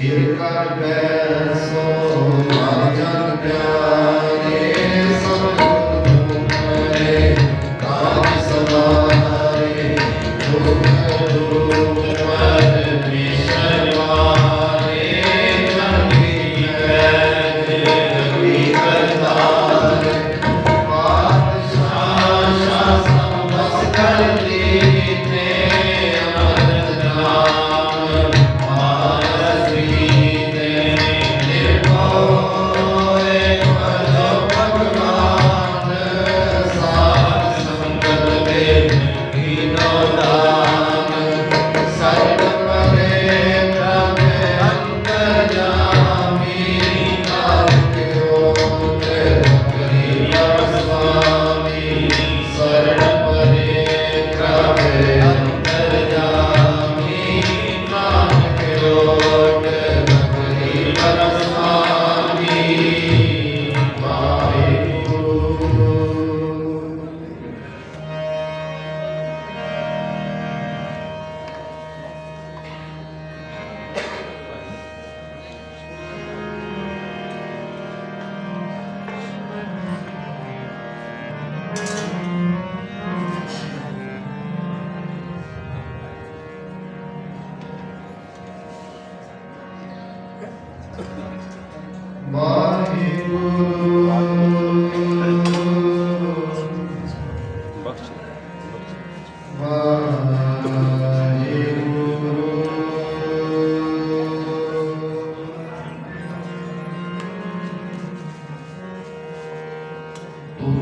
ਫਿਰ ਕਰ ਬੈ ਸੋ ਮਨ ਜਨ ਪਿਆਰੇ ਸਭ ਦੁੱਖ ਮੁਕਰੇ ਕਾਜ ਸਵਾਰੇ ਦੁਖ ਦੁਖ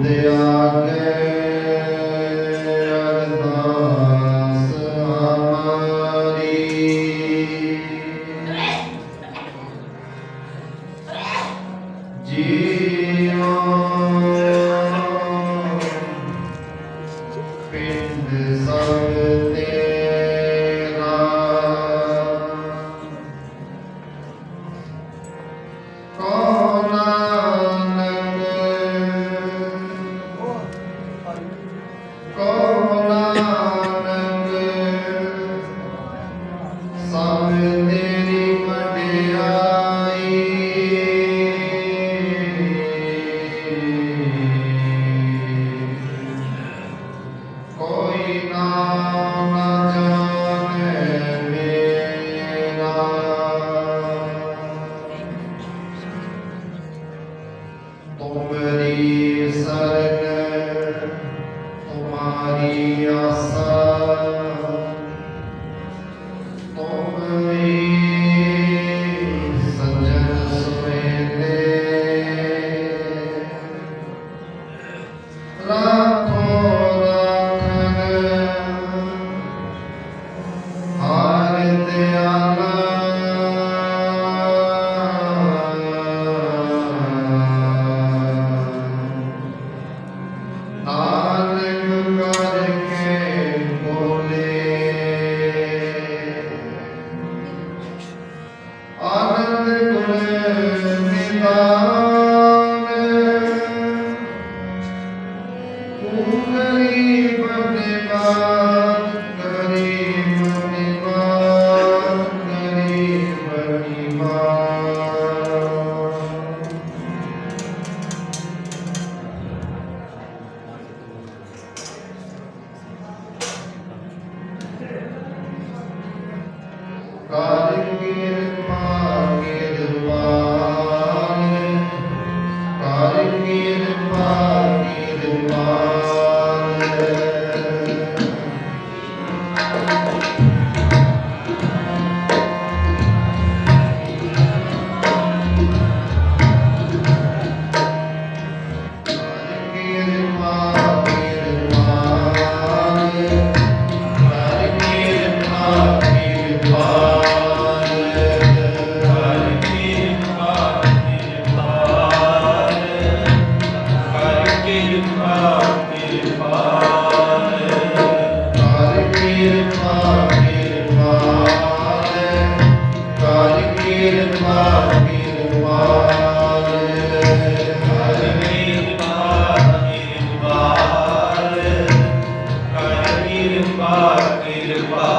They are. Maria Santa. பார்த்திருப்பார்